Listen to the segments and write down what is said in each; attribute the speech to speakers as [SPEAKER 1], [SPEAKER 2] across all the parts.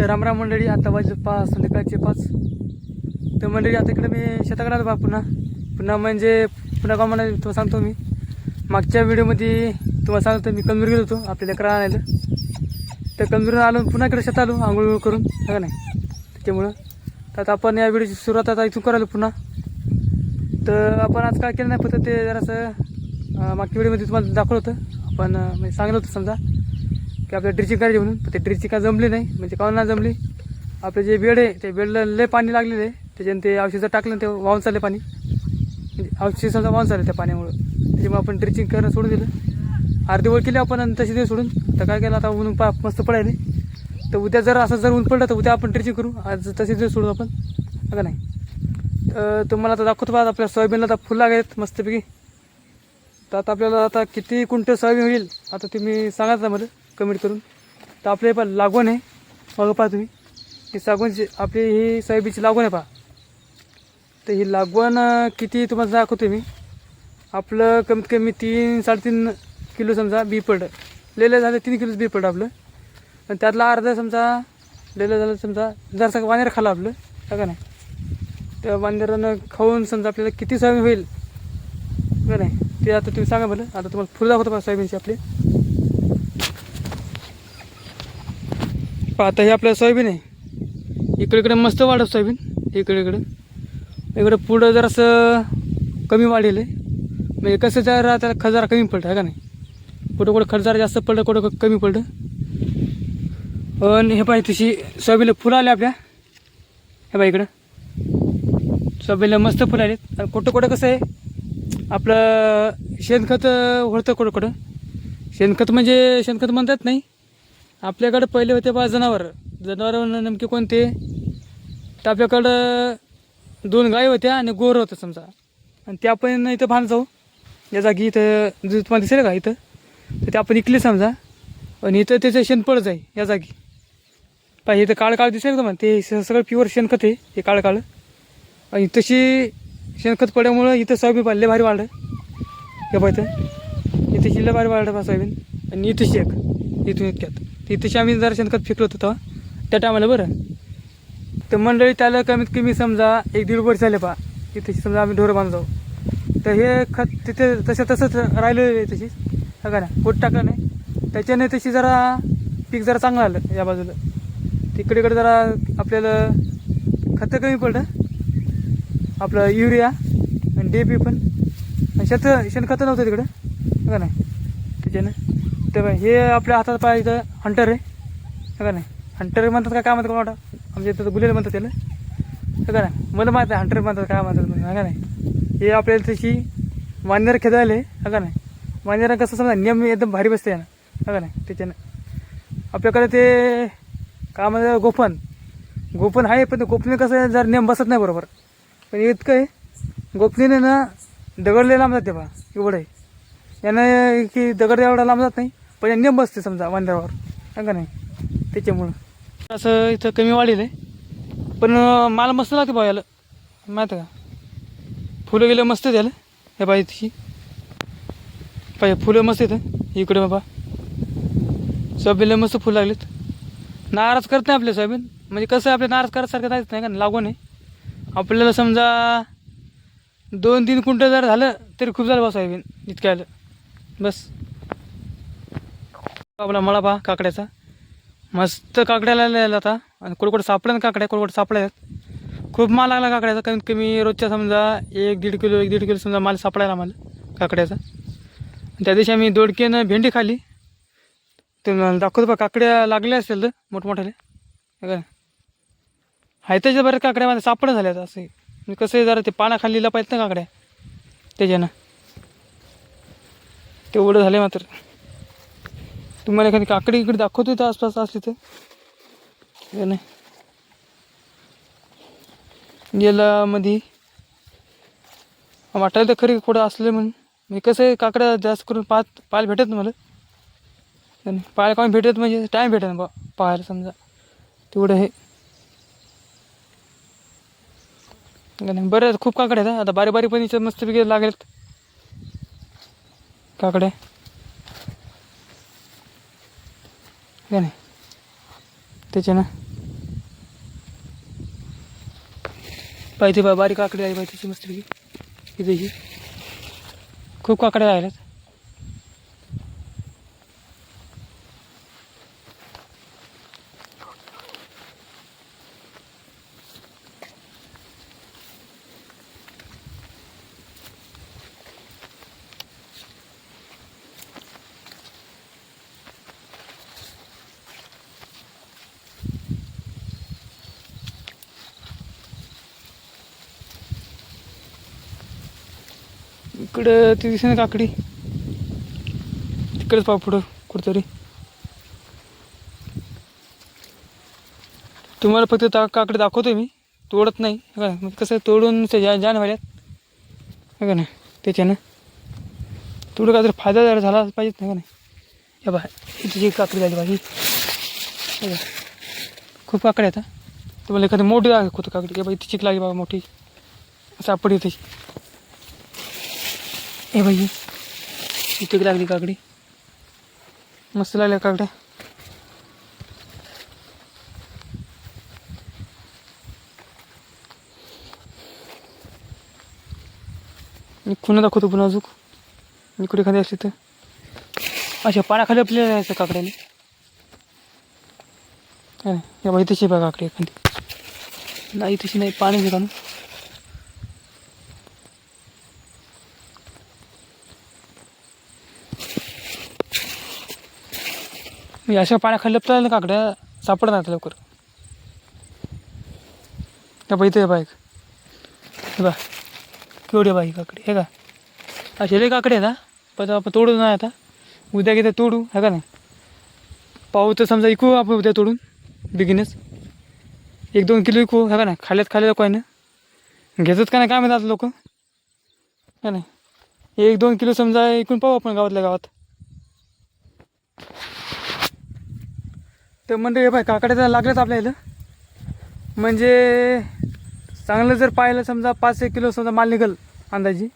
[SPEAKER 1] तर रामराम मंडळी आता वाजले पाच संध्याकाळचे पाच. तर मंडळी आता इकडे मी शेताकडे आलो बा पुन्हा. पुन्हा म्हणजे पुन्हा का म्हणा तुम्हाला सांगतो मी. मागच्या व्हिडिओमध्ये तुम्हाला सांगतो मी कलमूर गेलो होतो आपल्या लेकरा आणायला. तर कलमूरून आलो पुन्हा इकडे शेतात आलो आंघोळ करून का नाही? त्याच्यामुळं. तर आता आपण या व्हिडिओची सुरुवात आता इथून करायला पुन्हा. तर आपण आज काय केलं नाही फक्त ते जरासं मागच्या व्हिडिओमध्ये तुम्हाला दाखवलं होतं. आपण म्हणजे सांगितलं होतं समजा. की आपल्याला ड्रिचिंग करायची म्हणून. पण ते ड्रिचिंग काय जमली नाही. म्हणजे काऊन नाही जमली. आपलं जे बेड आहे ते बेडला लय पाणी लागलेलं आहे. त्याच्यानं ते औषधं टाकलं ते वाहून चालले पाणी. म्हणजे औषध समजा वाहून चाललं त्या पाण्यामुळं. त्याच्यामुळे आपण ड्रिचिंग करणं सोडून दिलं. अर्धी ओळ केली आपण आणि तशी ते सोडून. तर काय केलं आता ऊन पा मस्त पडायले तर उद्या जर असं जर ऊन पडलं तर उद्या आपण ड्रिचिंग करू. आज तशी ते सोडू आपण. का नाही? तर तुम्हाला आता दाखवतो बा आपल्या सोयाबीनला आता फुलं आहेत मस्तपैकी. तर आता आपल्याला आता किती कुंटल सोयाबीन होईल आता तुम्ही सांगा मला कमेंट करून. तर आपले पण लागवण आहे. बघा पहा तुम्ही. ही सागवणची आपली ही सोयाबीनची लागवण आहे पहा. तर ही लागवण किती तुम्हाला दाखवतो मी. आपलं कमीत कमी तीन साडेतीन किलो समजा बी पडलं लेलं झालं तीन किलोच बी पडलं आपलं. आणि त्यातला अर्धा समजा लेलं झालं समजा जरसा वानेर खाला आपलं. का नाही? त्या वांदरानं खाऊन समजा आपल्याला किती सोयाबीन होईल. का नाही. ते आता तुम्ही सांगा बरं. आता तुम्हाला फुलं दाखवतो पहा सोयाबीनची आपली. आता हे आपलं सोयाबीन आहे. इकडे इकडे मस्त वाढत सोयाबीन. इकडे इकडे इकडे पुढं जरासं कमी वाढेल आहे. म्हणजे कसं जरा त्याला खजारा कमी पडतं आहे का नाही? कुठं कुठं खजारा जास्त पडलं कुठं कमी पडलं. आणि हे पाहिजे तशी सोयाबीनला फुलं आले आपल्या. हे बाई इकडं. सोयाबीनला मस्त फुलं आलेत. आणि कुठं कुठं कसं आहे आपलं शेणखत होळतं कुठं कुठं. शेणखत म्हणजे शेणखत म्हणतात नाही आपल्याकडं पहिले होते बा जनावर. जनावर नेमके कोणते? तर आपल्याकडं दोन गाय होत्या आणि गोर होतं समजा. आणि त्या आपण इथं बांध जाऊ या जागी इथं दूध तुम्हाला दिसेल का इथं? तर ते आपण इकले समजा. आणि इथं त्याचं शेण पडत या जागी. पाहिजे इथं काळ काळ दिसेल का तुम्हाला? ते सगळं प्युअर शेणखत आहे हे काळ काळ. आणि तशी शेणखत पडल्यामुळं इथं सोयाबीन पाहिले भारी वाढलं. हे पाहिजे इथे. शिल्लं भारी वाढलं सोयाबीन. आणि इथं शेक. इथून इतक्यात. तर आम्ही जरा शेणखत फेकलो होतो त्या टायमाला बरं. तर मंडळी त्याला कमीत कमी समजा एक दीड वर्ष झाले पहा. तिथे समजा आम्ही ढोरं बांधून जाऊ तर हे खत तिथे तसं तसंच राहिलेलं आहे तशीच हा का ना पोट टाकलं नाही. त्याच्याने तशी जरा पीक जरा चांगलं आलं या बाजूला. तिकडेकडे जरा आपल्याला खतं कमी पडलं. आपलं युरिया आणि डी पी पण. आणि शेत शेणखतं नव्हतं तिकडं. हा का नाही? त्याच्यानं तर हे आपल्या हातात पाहिजे इथं हंटर आहे. का नाही? हंटर म्हणतात का काय म्हणतात कोणा आमच्या इथं गुलेल म्हणतात त्याला. हे का नाही? मला माहीत आहे हंटर म्हणतात काय म्हणतात म्हणून, का नाही? हे आपल्याला तशी वांदर खेदायले हा का नाही? वांदरा कसं समजा नियम एकदम भारी बसते ना? हा का नाही? त्याच्यानं. आपल्याकडे ते काय म्हणतात गोपन. गोपन आहे पण ते कसं आहे, जर नियम बसत नाही बरोबर. पण इतकं आहे गोपनीने ना दगडले लांब जाते बा एवढं आहे. यानं की दगड एवढा लांब जात नाही. पण नेम बसते समजा वांद्यावर हा का नाही? त्याच्यामुळं. असं इथं कमी वाढेल आहे पण मला माल मस्त लागते बा याला. माहीत का? फुलं गेलं मस्त त्याला हे बाई तशी पाहिजे फुलं मस्त येतं इकडे बाबा. सोयाबीनला मस्त फुलं लागलेत. नाराज करत नाही आपले सोयाबीन. म्हणजे कसं आहे आपल्या नाराज करायसारखं जायचं नाही का? लागून आहे. आपल्याला समजा दोन तीन कुंटल जर झालं तरी खूप झालं बा सोयाबीन. इतक्या आलं. बस. आपला मळा पहा काकड्याचा. मस्त काकड्याला आलेला आता. आणि कुठं कुठं ना काकड्या कुठं कुठं खूप माल लागला काकड्याचा. कमीत कमी रोजच्या समजा एक दीड किलो एक दीड किलो समजा माल सापडायला माल काकड्याचा. त्या दिवशी आम्ही दोडकेनं भेंडी खाली ते दाखवतो बा काकड्या लागल्या असतील तर मोठमोठ्याले आहे त्याच्या बऱ्याच काकड्या माझ्या सापडं झाल्यात असं. म्हणजे कसं आहे जरा ते पाण्याखाली लपायत ना काकड्या. त्याच्यानं. तेवढं झालं मात्र. तुम्हाला एखादी काकडी इकडे दाखवतो इथं आसपास असली तर? नाही. याला मध्ये वाटायला तर खरी कुठं असलं म्हणून. मी कसं आहे काकड्या जास्त करून पाच पाहायला भेटत मला. आणि पाहायला कोण भेटत म्हणजे टाईम भेटत बा पाहायला समजा. तेवढं हे. नाही. बरं खूप काकड्या आहेत आता बारी बारीक पण इथं मस्तपैकी लागलेत. काकड्या. का नाही? त्याच्यानं. पाहिजे बा बारीक काकडी आहे बाय मस्तपैकी. इथे ही. खूप काकडे राहिल्यात. इकडं ती दिसे ना काकडी. तिकडेच पाव पुढं कुठंतरी. तुम्हाला फक्त ता काकडी दाखवतोय मी. तोडत नाही. का मग कसं तोडून ते जा जाण व्हायल्यात का नाही त्याच्यानं. थोडं काहीतरी फायदा जरा झाला पाहिजेत ना का नाही. या बा इथे काकडी झाली बाकी खूप काकडी आता तुम्हाला एखादी मोठी दाखवतो काकडी की बाई ती चिक लागली बाबा मोठी. सापडी त्याची ए बाई इथे लागली काकडी. मस्त लागल्या काकड्या. मी पुन्हा दाखवतो पुन्हा मी इकडे एखादी असली तर. अच्छा पाण्याखाली आपल्याला राहायचं काकड्याने. काय नाही या बाई तशी बघा काकडी एखादी. नाही तशी नाही पाणी घेता अशा पाण्याखाली लपता ना काकड्या सापडत नाही लवकर. त्या बाई बाईक. हे बा केवढे बाई काकडी हे का? असे लय काकडे आहेत हा? पण आपण तोडू नाही आता. उद्या घेता तोडू हे का नाही? पाहू तर समजा इकू आपण उद्या तोडून बिगिनच एक दोन किलो इकू हे का नाही? खाल्यात लोक काय ना घेतात का नाही? काय म्हणतात लोक? का नाही? एक दोन किलो समजा इकून पाहू आपण गावातल्या गावात. तर म्हणजे हे पाय काकड्या तर लागल्यात आपल्या इथं. म्हणजे चांगलं जर पाहिलं समजा पाच एक किलो समजा माल निघल अंदाजी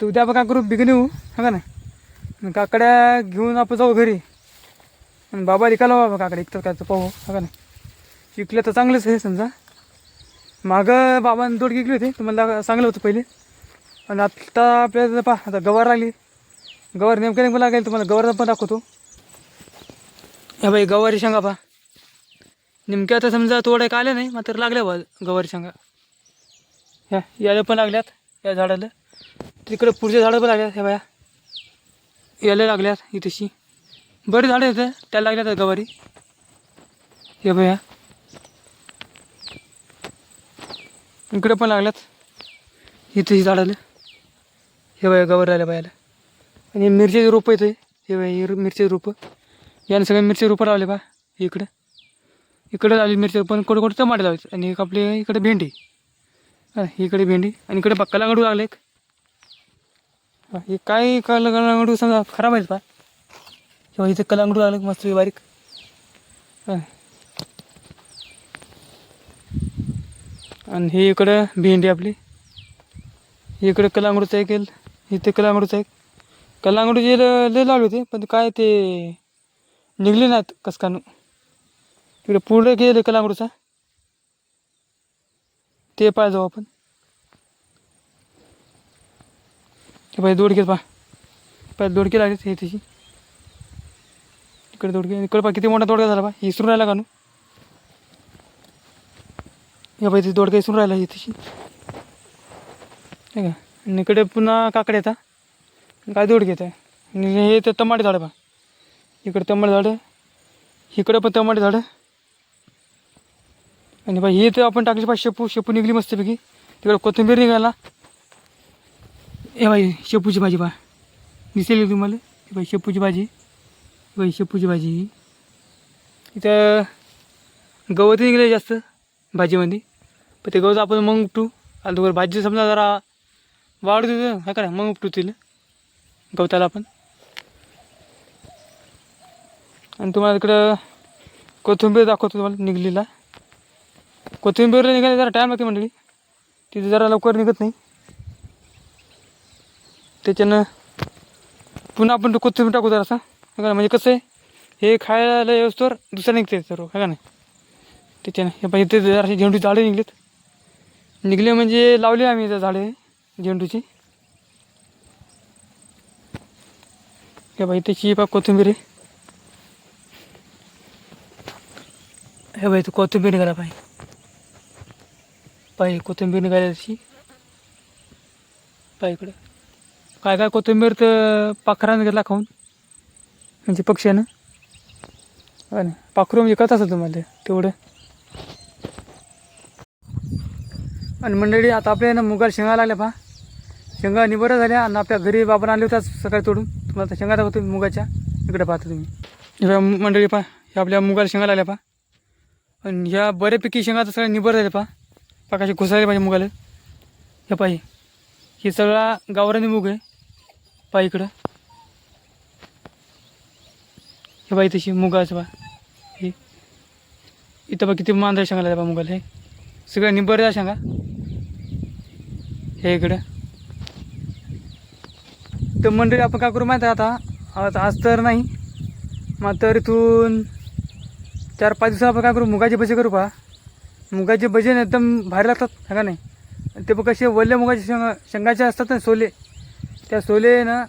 [SPEAKER 1] तर उद्या आपण काय करू? बिगन येऊ हा का नाही? काकड्या घेऊन आपण जाऊ घरी. आणि बाबा रिकाला बाबा काकडे इकतात काय तर पाहू हा का नाही? इकलं तर चांगलंच आहे समजा. मागं बाबांनी दोड घेतली होती तुम्हाला चांगलं होतं पहिले. आणि आत्ता आपल्याला पहा आता गवार लागली. गवार नेमकं नेमकं लागेल तुम्हाला गवार पण दाखवतो. या बाई गवारी शेंगा पा नेमक्या आता समजा तोडाय का आल्या नाही मात्र लागल्या बा गवारी शेंगा. ह्या याला पण लागल्यात या झाडाला. तिकडं पुढच्या झाडं पण लागल्यात ह्या बाया. याला लागल्यात इथेशी. बरी झाडं येतं त्याला लागल्यात गवारी. हे बाया. इकडे पण लागल्यात इथेशी झाडाला. हे बाया गवार राहिल्या बायाला. आणि मिरचीचे रोपं येते हे बाया मिरचीचे रोपं. याने सगळे मिरची रोपं लावले बा इकडं. इकडे लावली मिरची पण कुठं कुठं टमाटे लावले आणि एक आपले इकडे भेंडी. इकडे भेंडी. आणि इकडे बा कलांगडू लागले एक. हे काय कल कलांगडू समजा खराब आहेत बा. किंवा इथे कलांगडू लागले मस्त बारीक. आणि हे इकडं भेंडी आपली. इकडे कलांगडूचा एक येईल. इथे कलांगडूचा एक. कलांगडू जे लय लावले होते पण काय ते निघले नाहीत कसकानं? तिकडे पुढे गेले कलांगडूचा ते पाय जाऊ आपण. ते पाहिजे दोडकेच पा पाय दोडके लागले हे त्याची इकडे दोडके. इकडे पा किती मोठा दोडका झाला पा इसरून राहिला का नू या पाहिजे ते दोडका इसरून राहिला हे तशी हे का? आणि इकडे पुन्हा काकडे येतात. काय दोडके येत आहे आणि हे तर टमाटे झाडं पा इकडे टमाटे झाडं इकडं पण टमाटे झाडं. आणि बाई हे तर आपण टाकले पाहिजे शेपू शेपू निघली मस्तपैकी. तिकडे कोथिंबीर निघाला. ए बाई शेपूची भाजी बा दिसेल तुम्हाला? बाई शेपूची भाजी. बाई शेपूची भाजी. इथं गवत निघले जास्त भाजीमध्ये. पण ते गवत आपण मग उपटू. आणि भाजी समजा जरा वाढ देतो काय करा मग उपटू तिला. गवताला आपण. आणि तुम्हाला इकडं कोथिंबीर दाखवतो तुम्हाला निघलीला. कोथिंबीरला निघायला जरा टाईम लागते मंडळी तिथे जरा लवकर निघत नाही. त्याच्यानं पुन्हा आपण कोथिंबीर टाकू जरासा. हा का म्हणजे कसं आहे हे खायला व्यवस्थेवर दुसरं निघते सर्व. हा का नाही? त्याच्यानं हे पाहिजे ते जराशी झेंडू झाडे निघलेत. निघले म्हणजे लावले आम्ही इथं झाडे झेंडूची. हे बाई त्याची पा कोथिंबीर आहे. हे बाई तू कोथिंबीर निघाला पाहिजे पाहिजे कोथिंबीर निघाली तशी पाय इकडं. काय काय कोथिंबीर तर पाखरानं घेतला खाऊन. म्हणजे पक्ष्यानं. हा नाही पाखरू म्हणजे कळत असं तुम्हाला तेवढं. आणि मंडळी आता आपल्या ना मुगाला शेंगा लागल्या पहा. शेंगा निबरं झाल्या. आणि आपल्या घरी बाबा आणले होत्या सकाळी तोडून. तुम्हाला शेंगा दाखवतो मुगाच्या. इकडे पाहता तुम्ही. मंडळी पहा आपल्या मुगाला शेंगा लागल्या पहा. आणि ह्या बऱ्यापैकी शेंगा तर सगळ्या निबर झाले पहा. पाकाशी घुसायला पाहिजे मुगाला. हे पाहिजे हे. सगळा गावरानी मूग आहे. पहा इकडं. हे बाई तशी मुगाचं बा हे. इथं बा किती मांजरा शेंगा लागल्या बा मुगाला. हे. सगळ्या निबर द्या शेंगा. हे इकडं. तर मंडळी आपण काय करू माहिती आहे आता? आता आज तर नाही. मग तर इथून चार पाच दिवसात आपण काय करू? मुगाची भजी करू पहा. मुगाचे भजे ना एकदम भारी लागतात हा का नाही? ते बघ कसे वल्ले मुगाचे शेंगा शेंगाचे असतात ना सोले. त्या सोले ना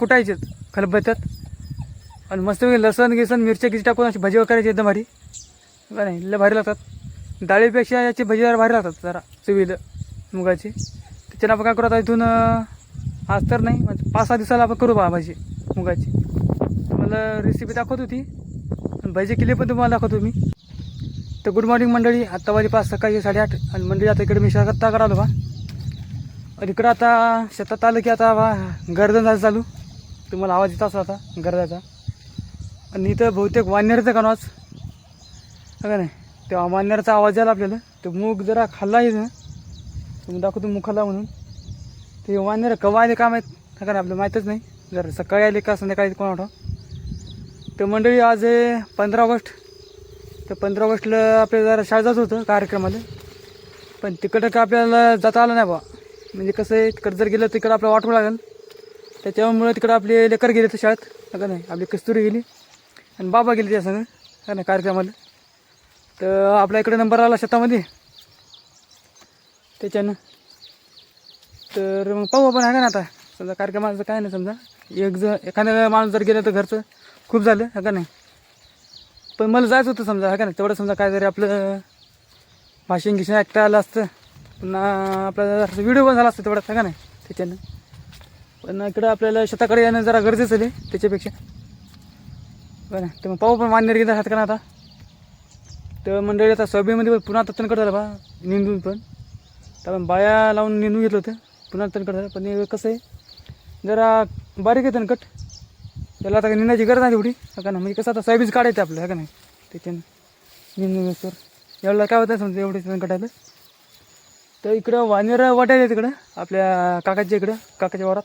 [SPEAKER 1] कुटायचे खलबत्यात आणि मस्त लसण गिसन मिरच्या गिरची टाकून अशी भजी करायची एकदम भारी. का नाही? लय भारी लागतात. डाळीपेक्षा याची भजी जरा भारी लागतात जरा चवीला मुगाची. त्याच्यानं आपण काय करू आता इथून आज तर नाही म्हणजे पाच सहा दिवसाला आपण करू पहा भाजी मुगाची. मला रेसिपी दाखवत होती. भजी किल्ले पण तुम्हाला दाखवतो मी. तर गुड मॉर्निंग मंडळी आत्ता वाजे पाच सकाळी साडेआठ आणि मंडळी आता इकडे मी शाकत्ता करालो बा. आणि इकडं आता शेतात आलं की आता बा गर्दन झालं चालू. तुम्हाला आवाज येत असला आता गर्दाचा. आणि इथं बहुतेक वानेरचं का हो का नाही? तेव्हा वानेरचा आवाज आला आपल्याला तो मूग जरा खाल्ला आहे ना. तुम्ही दाखवतो मूग खाल्ला म्हणून. ते वानेर कवा आले का माहीत? हो का नाही? आपलं माहीतच नाही. जर सकाळी आले का संध्याकाळी कोण वाटा तर मंडळी आज आहे पंधरा ऑगस्ट. तर पंधरा ऑगस्टला आपल्याला जरा शाळेत जात होतं कार्यक्रमाला. पण तिकडं का आपल्याला जाता आलं नाही बा म्हणजे कसं आहे तिकडं जर गेलं तिकडं आपल्याला वाटवं लागेल. त्याच्यामुळे तिकडं आपले लेकर गेले तर शाळेत. का नाही आपली कस्तुरी गेली. आणि बाबा गेले त्या संग का नाही कार्यक्रमाला. तर आपल्या इकडे नंबर आला शेतामध्ये. त्याच्यानं. तर मग पाहू आपण आहे का ना आता? समजा कार्यक्रमाचं काय नाही समजा. एक जर एखादा माणूस जर गेला तर घरचं. खूप झालं हा का नाही? पण मला जायचं होतं समजा हा का नाही? तेवढं समजा काय जरी आपलं भाषण गिषण ऐकता आलं असतं पुन्हा आपल्याला व्हिडिओ पण झाला असतं तेवढा है का नाही? त्याच्यानं. पण इकडं आपल्याला शेताकडे येणं जरा गरजेचं आहे त्याच्यापेक्षा. बरं तर मग पाहू पण मान्य गेलं हात का आता? तर मंडळी आता सोयाबीनमध्ये पण पुन्हा तणकट झालं बा निंदून पण. तर आपण बाया लावून निंदून घेतलं होतं पुन्हा तणकट झालं पण कसं आहे? जरा बारीक आहे तणकट. त्याला आता निंदायची गरज नाही तेवढी. हा का ना म्हणजे कसं आता सोयाबीन काढायचं आपलं है का नाही? त्याच्यानं. निंदून सर. एवढं काय होतं समजा एवढे कटायला तर इकडं वानेर वाटायचं तिकडं आपल्या काकाच्या इकडं काकाच्या वारात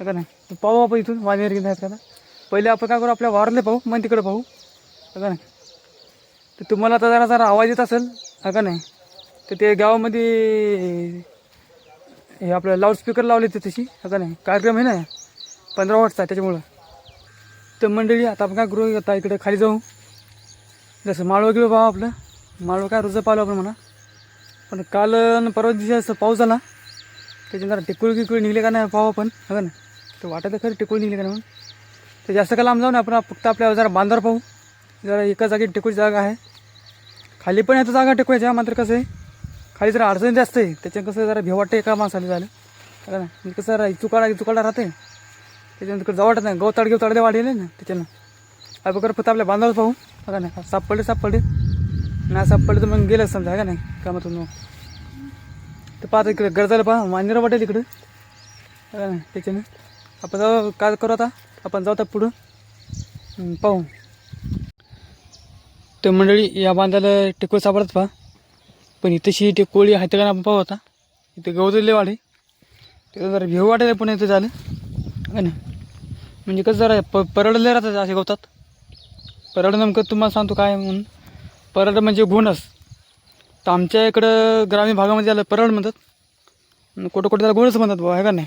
[SPEAKER 1] है का नाही? तर पाहू आपण इथून वानेर घेऊन आहेत का पहिले आपण काय करू आपल्या वावरले पाहू मग तिकडं पाहू. है का नाही? तर तुम्हाला आता जरा जरा आवाज येत असेल हा का नाही? तर ते गावामध्ये हे आपलं लाऊडस्पीकर लावले ते तशी हा का नाही? कार्यक्रम आहे ना पंधरा वॉटचा त्याच्यामुळं. तर मंडळी आता आपण काय करू? आता इकडे खाली जाऊ. जसं माळवं गेलो भाव आपलं. माळवं काय रोज पाहिलं आपण म्हणा. पण काल परवा दिवशी असं पाऊस झाला. त्याच्यात जरा टिकूळ गिकूळ निघले का नाही पाहू आपण हो ना तर वाटत खरं टिकूळ निघले का नाही म्हणून. तर जास्त काय लांब जाऊ ना आपण फक्त आपल्या जरा बांधावर पाहू. जरा एका जागी टेकूची जागा आहे. खाली पण येतो जागा टेकवायच्या मात्र कसं आहे? खाली जरा अडचण जास्त आहे. त्याच्यानं कसं जरा भेव एका माणसाला झालं है हो का म्हणजे कसं जरा चुकाडा चुकाडा राहते त्याच्यानं तिकडे जाऊ वाटत नाही. गवताड गिवताड दे वाढले ना त्याच्यानं. आपण बघा फक्त आपल्या बांधावर पाहू. है का नाही सापडले सापडले. नाही सापडले तर मग गेलं समजा का नाही? कामातून मग. तर पाहता इकडे गरजाला पहा. मांजरं वाटेल इकडं. बघा नाही त्याच्यानं. आपण जाऊ काय करू आता? आपण जाऊ आता पुढं. पाहू. तर मंडळी या बांधाला टेकोळ सापडत पहा. पण इथेशी ते कोळी आहे का आपण पाहू आता. इथे गवतले वाढे तिथं जरा भेव वाटायला पण इथं झालं. का नाही म्हणजे कसं जरा प परडले राहतात असे गवतात परड नेमकं तुम्हाला सांगतो काय म्हणून. परड म्हणजे घोणस तर आमच्या इकडं ग्रामीण भागामध्ये त्याला परड म्हणतात. कुठं कुठं त्याला गोणच म्हणतात बुवा आहे का नाही?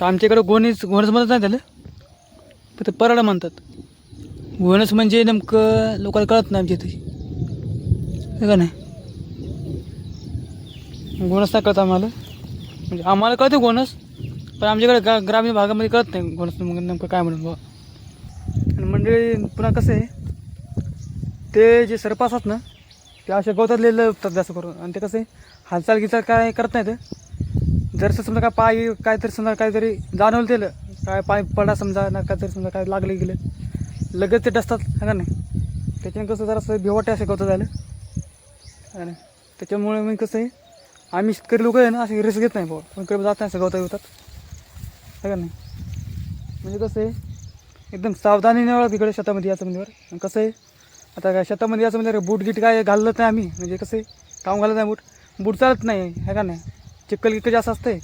[SPEAKER 1] तर आमच्या इकडं गोणीच घोणच म्हणत नाही त्याला. तर ते परड म्हणतात. घोणस म्हणजे नेमकं लोकांना कळत नाही आमच्या इथे. आहे का नाही? गोनस नाही कळत आम्हाला. म्हणजे आम्हाला कळते गोणस. पण आमच्याकडे गा ग्रामीण भागामध्ये कळत नाही कोणाचं मग नेमकं काय म्हणून बुवा. आणि मंडळी पुन्हा कसं आहे ते जे सरपास असतात ना ते अशा गवतात लिहिलं असतात जास्त करून. आणि ते कसं आहे हालचाल गिचाल काय करत नाहीत. जर समजा काय पाय काहीतरी समजा काहीतरी जाणवलं त्याला काय पाय पडा समजा ना काहीतरी समजा काय लागले गेले लगेच ते डसतात है का नाही? त्याच्याने कसं जरासं भिवाटे असे गवतं झालं. आणि त्याच्यामुळे मग कसं आहे आम्ही शेतकरी लोक आहे ना असे रिस्क घेत नाही भाऊ पण कधी जात नाही असं गवता होतात का नाही? म्हणजे कसं आहे एकदम सावधानीने वळा तिकडे शेतामध्ये याचं म्हणजे कसं आहे आता काय शेतामध्ये याचं म्हणजे बूट गिट काय घालत नाही आम्ही. म्हणजे कसं आहे काम घालत नाही बूट. बूट चालत नाही आहे का नाही? चिखल गिक्कल जास्त असते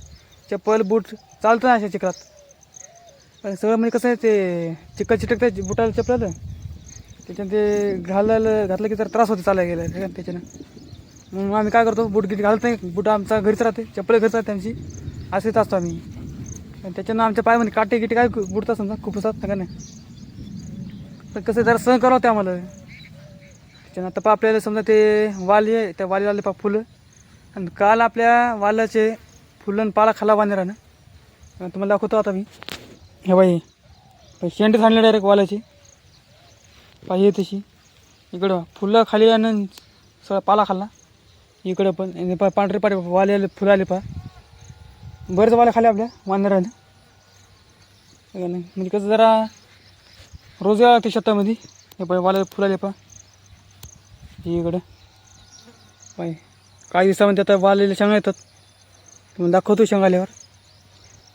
[SPEAKER 1] चप्पल बूट चालतं नाही अशा चिखलात. सगळं म्हणजे कसं आहे ते चिखल चिटकतं बुटाला चपलाला त्याच्यानं ते घालायला घातलं की जर त्रास होतो चालायला गेलं आहे का त्याच्यानं. मग आम्ही काय करतो बूट गिट घालत नाही. बूट आमचा घरीच राहते चप्पल घरीच राहते त्यांची असेच असतो आम्ही. आणि त्याच्यानं आमच्या पायामध्ये काटे गिटे काय बुडतात समजा खूप असतात का नाही? तर कसं जरा सहन करावं ते आम्हाला. त्याच्यानं आता पा आपल्याला समजा ते वाली आहे त्या वालीला आले पा फुलं. आणि काल आपल्या वालाचे फुलं आणि पाला खाला बांधणार ना. आणि तुम्हाला दाखवतो आता मी. हे बाई शेंड आणले डायरेक्ट वालाची. पाहिजे तशी. इकडं फुलं खाली आणि सगळा पाला खाल्ला. इकडं पण पांढरे पारे वाले आले फुलं आले पहा. बरेच वाले खाली आपल्या वानराने का नाही म्हणजे कसं जरा रोज यावं लागते शेतामध्ये. हे पाय वाला फुलाले आले पहा. इकडं. पाय काही दिवसामध्ये आता वालेले शेंगा येतात. तुम्हाला दाखवतो शेंगा आल्यावर.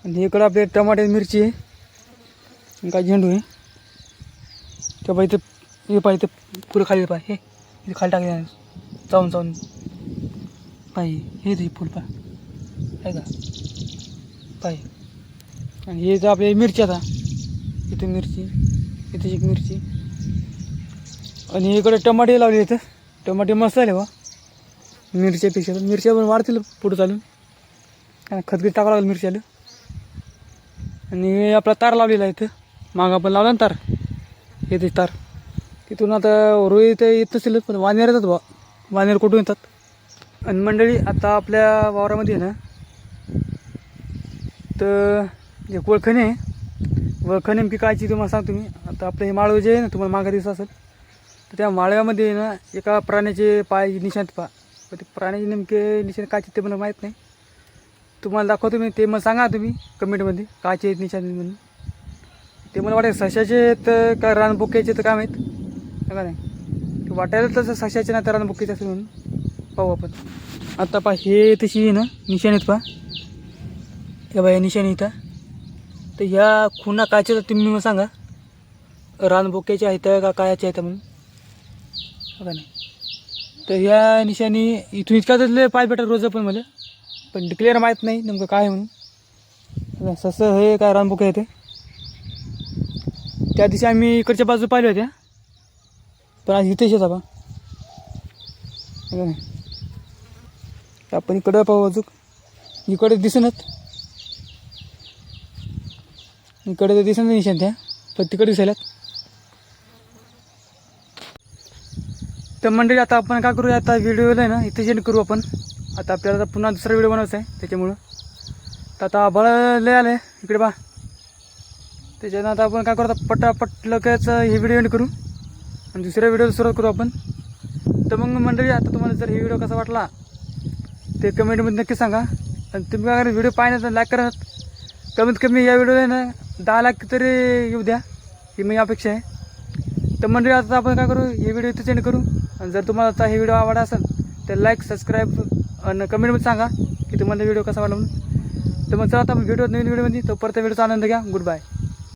[SPEAKER 1] आणि इकडं आपले टमाटे मिरची आहे. आणि काय झेंडू आहे. त्या पाहिजे हे पाहिजे ते फुलं खाली पाय हे इथे खाली टाकले चावून चावून पाहिजे हे ते फुल पा आहे का? पाहिजे आणि हे तर आपल्या मिरची आता इथे मिरची इथे एक मिरची. आणि इकडे टमाटे लावले इथं टमाटे मस्त आले वा मिरच्यापेक्षा तर मिरच्या पण वाढतील पुढं चालून. आणि खतखत टाकावं लागेल मिरच्याला. आणि आपला तार लावलेला इथं. मागं पण लावला ना तार. येते तार. तिथून आता रोई ते येत नसेल पण वानेर येतात बा. वानेर कुठून येतात? आणि मंडळी आता आपल्या वावरामध्ये आहे ना तर जे वळखणे आहे वळखण नेमकी कायची तुम्हाला सांगतो मी. आता आपलं हे माळव जे आहे ना तुम्हाला मागा दिसत असेल. तर त्या माळव्यामध्ये आहे ना एका प्राण्याचे पाय निशाण पा पण ते प्राण्याचे नेमके निशाण कायचे ते मला माहीत नाही. तुम्हाला दाखवतो मी ते मग सांगा तुम्ही कमेंटमध्ये कायचे आहेत निशाण म्हणून. ते मला वाटेल सशाचे आहेत का रानबुक्याचे तर काय माहीत. का नाही? ते वाटायला तसं सशाचे नाही तर रानबुक्याचे असेल म्हणून. पाहू आपण. आता पा हे तशी आहे ना निशाण आहेत पा हे बाई निशाणी इथं. तर ह्या खुणा कायच्या तर तुम्ही मला सांगा. रानबोक्याच्या आहेत का कायाच्या आहेत म्हणून. हो का नाही? तर ह्या निशाणी इथून इतका पाय भेटत रोज पण मला. पण डिक्लेअर माहीत नाही नेमकं काय म्हणून. हो ससं हे काय रानबोके आहे ते. त्या दिवशी आम्ही इकडच्या बाजू पाहिल्या होत्या. पण आज इथेच येतात बा हो नाही? आपण इकडं पाहू अजून. इकडे दिसूनच इकडे तर दिसत नाही निशाण त्या पण तिकडे दिसायला तर मंडळी आता आपण काय करूया? आता व्हिडिओला आहे ना इथे सेंड करू आपण. आता आपल्याला पुन्हा दुसरा व्हिडिओ बनवायचा आहे त्याच्यामुळं. तर आता आभाळ लय आलं आहे इकडे बा. त्याच्यानं आता आपण काय करू? आता पटापट लगेच हे व्हिडिओ एंड करू. आणि दुसऱ्या व्हिडिओला सुरुवात करू आपण. तर मग मंडळी आता तुम्हाला जर हे व्हिडिओ कसा वाटला ते कमेंटमध्ये नक्की सांगा. आणि तुम्ही काय व्हिडिओ पाहिजे तर लाईक करा. कमीत कमी या व्हिडिओला ना दहा लाख तरी येऊ द्या. ही मी अपेक्षा आहे. तर मंडळी आता आपण काय करू? हे व्हिडिओ इथे सेंड करू. आणि जर तुम्हाला आता हे व्हिडिओ आवडला असेल तर लाईक सबस्क्राईब आणि कमेंटमध्ये सांगा की तुम्हाला व्हिडिओ कसा वाटला म्हणून. तर मग चला आता व्हिडिओ नवीन व्हिडिओमध्ये तो परत व्हिडिओचा आनंद घ्या. Good bye